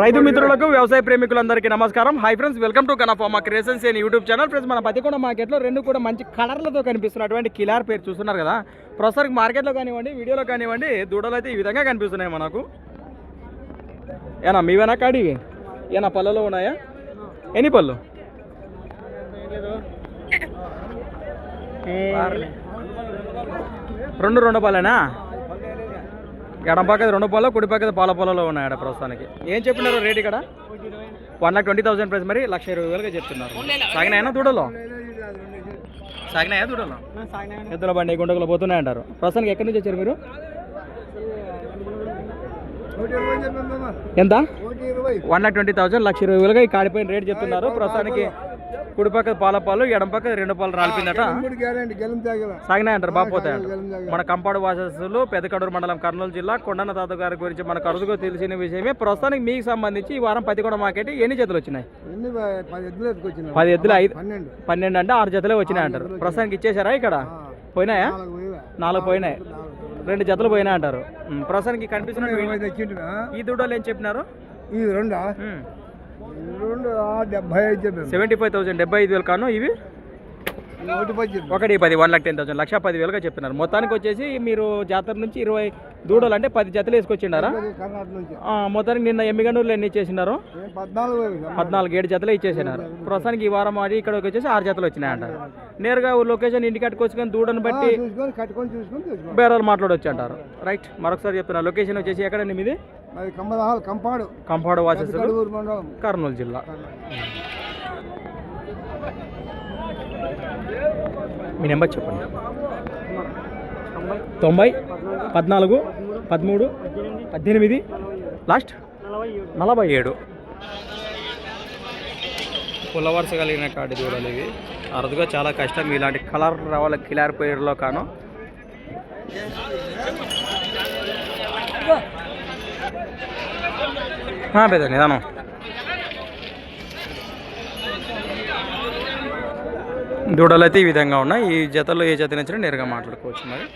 రైతు మిత్రులకు వ్యవసాయ ప్రేమికులందరికీ నమస్కారం. హై ఫ్రెండ్స్ వెల్కమ్ టు కనఫామా క్రియేషన్స్ అని యూట్యూబ్ ఛానల్ ఫ్రెండ్స్ మన పతికొండ మార్కెట్లో రెండు కూడా మంచి కలర్లతో కనిపిస్తున్నటువంటి కిలార్ పేరు చూస్తున్నారు కదా. ప్రస్తుతానికి మార్కెట్లో కానివ్వండి వీడియోలో కానివ్వండి దూడలు అయితే ఈ విధంగా కనిపిస్తున్నాయి మనకు. ఏనా మీవేనా కాడివి ఏనా పళ్ళలో ఉన్నాయా? ఎన్ని పళ్ళు? రెండు రెండు పాలేనా ఎడం పక్కది రెండు పొలాలు కుడి పక్కది పాల పొలలో ఉన్నాయి ప్రస్తుతానికి. ఏం చెప్పినారు రేట్ ఇక్కడ? One lakh twenty thousand price. మరి లక్ష ఇరవై వేలుగా చెప్తున్నారు. సాగినాయనా దూడలో? సాగినాయా దూడలో? ఎద్దుల బండి గుండకులు పోతున్నాయి అంటారు. ప్రస్తుతానికి ఎక్కడి నుంచి వచ్చారు మీరు? ఎంత? వన్ లాక్ ట్వంటీ థౌసండ్ లక్ష ఇరవై వేలుగా ఈ కాడిపోయిన రేట్ చెప్తున్నారు. ప్రస్తుతానికి కుడి పక్క పాల పాలు ఎడం పక్క రెండు పాలు రాలిపోయిందట. గ్యారంటీ గెలం తాగల. సాగినాయి అంటారు బాపోతాయి మన కంపాడు వాసస్సులు పెద్దకడూరు మండలం కర్నూలు జిల్లా కొండన్న తాత గారి గురించి మనకు అరుదుగా తెలిసిన విషయమే. ప్రస్తుతానికి మీకు సంబంధించి ఈ వారం పతికొండ మార్కెట్ ఎన్ని జతలు వచ్చినాయి? పది ఎద్దులు ఐదు పన్నెండు. అంటే ఆరు జతలే వచ్చినాయి అంటారు. ప్రస్తుతానికి ఇచ్చేసారా ఇక్కడ? పోయినాయా? నాలుగు పోయినాయి. రెండు జతలు పోయినాయి అంటారు. ప్రస్తుతానికి కనిపిస్తున్న ఇరవై తెచ్చిండు ఈ దూడలు ఏం చెప్పినారు? ఈ రెండు? రెండు డెబ్బై ఐదు సెవెంటీ ఫైవ్ థౌసండ్ డెబ్బై ఐదు వేలు కాను ఇవి? ఒకటి పది వన్ లాక్ టెన్ థౌసండ్ లక్ష పది వేలుగా చెప్పినారు. మొత్తానికి వచ్చేసి మీరు జాతర నుంచి ఇరవై దూడలు అంటే పది జతలు వేసుకొచ్చిండారా? మొత్తానికి నిన్న ఎమ్మిగనూరులో ఎన్ని ఇచ్చేసినారు? పద్నాలుగు ఏడు జతలు ఇచ్చేసినారు. ప్రస్తుతానికి ఈ వారం ఆడి ఇక్కడికి వచ్చేసి ఆరు జతలు వచ్చినాయంటారు నేరుగా లొకేషన్ ఇంటికి కట్టుకొచ్చుకొని దూడను బట్టి బేరాలు మాట్లాడొచ్చు అంటారు రైట్ మరొకసారి చెప్తున్నా లొకేషన్ వచ్చేసి ఎక్కడండి మీది? అది కంపాడు. కంపాడు మండలం. కర్నూలు జిల్లా. మీ నెంబర్ చెప్పండి. తొంభై పద్నాలుగు పదమూడు పద్దెనిమిది లాస్ట్? నలభై ఏడు. పుల్ల వరుస కలిగిన కాటి దూడలు ఇవి. అరుదుగా చాలా కష్టం. ఇలాంటి కలర్ రావాలి కిలార్ పేరులో కాను. పెద్ద నిదానం. దూడలు అయితే ఈ విధంగా ఉన్నాయి. ఈ జతలో ఏ జత నచ్చినా నేరుగా మాట్లాడుకోవచ్చు మరి.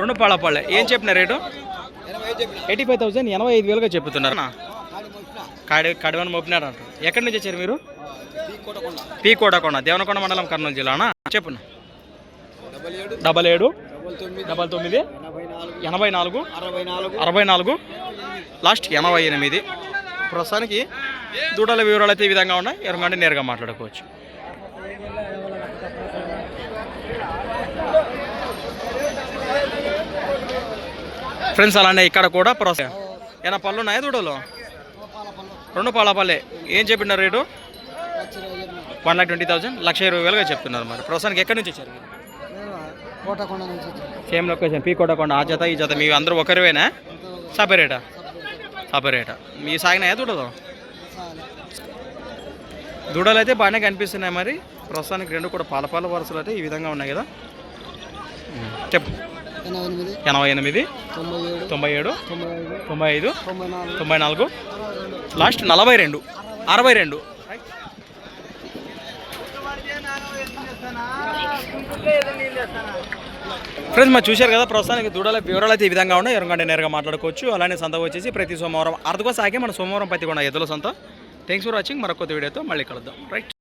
రెండు పాలపాళ్ళే. ఏం చెప్పిన రేటు? ఎయిటీ ఫైవ్ థౌసండ్ ఎనభై ఐదు వేలుగా చెప్తున్నారు. కాడి కడివని మోపినాడు అంటారు ఎక్కడి నుంచి వచ్చారు మీరు? పీ కోటకొండ దేవనకొండ మండలం కర్నూలు జిల్లానా? చెప్పు. డబల్ ఏడు డబల్ తొమ్మిది ఎనభై నాలుగు అరవై నాలుగు లాస్ట్ ఎనభై ఎనిమిది. ప్రస్తుతానికి దూడల వివరాలు అయితే ఈ విధంగా ఉన్నాయి. ఎరగంటే నేరుగా మాట్లాడుకోవచ్చు. ఫ్రెండ్స్ అలానే ఇక్కడ కూడా ప్రొసెస్ ఏమైనా పళ్ళు ఉన్నాయా దూడలు? రెండు పాల పల్లె ఏం చెప్పినారు rate? One lakh twenty thousand లక్ష ఇరవై వేలుగా చెప్తున్నారు మరి. ప్రస్తుతానికి ఎక్కడి నుంచి వచ్చారు కోటకొండ నుంచి సేమ్ లొకేషన్ పీ కోటకొండ ఆ జత ఈ జత మీ అందరూ ఒకరివేనా? సపరేటా సపరేటా మీ సాగినాయా దూడలు? దూడలు అయితే బాగానే కనిపిస్తున్నాయి మరి. ప్రస్తుతానికి రెండు కూడా పాల పాల వరుసలు అయితే ఈ విధంగా ఉన్నాయి కదా. చెప్పు. ఎనభై ఎనిమిది తొంభై ఏడు తొంభై ఐదు తొంభై నాలుగు లాస్ట్ నలభై రెండు అరవై రెండు. ఫ్రెండ్స్ మరి చూశారు కదా ప్రస్తుతానికి దూడల వివరాలు అయితే ఈ విధంగా ఉన్నాయి. ఎరుగంటే నేరుగా మాట్లాడుకోవచ్చు. అలానే సంత వచ్చేసి ప్రతి సోమవారం అర్ధకో సాగే మన సోమవారం పత్తి కూడా ఎద్దుల సంత. థ్యాంక్స్ ఫర్ వాచింగ్ మరొక వీడియోతో మళ్ళీ కలుద్దాం. రైట్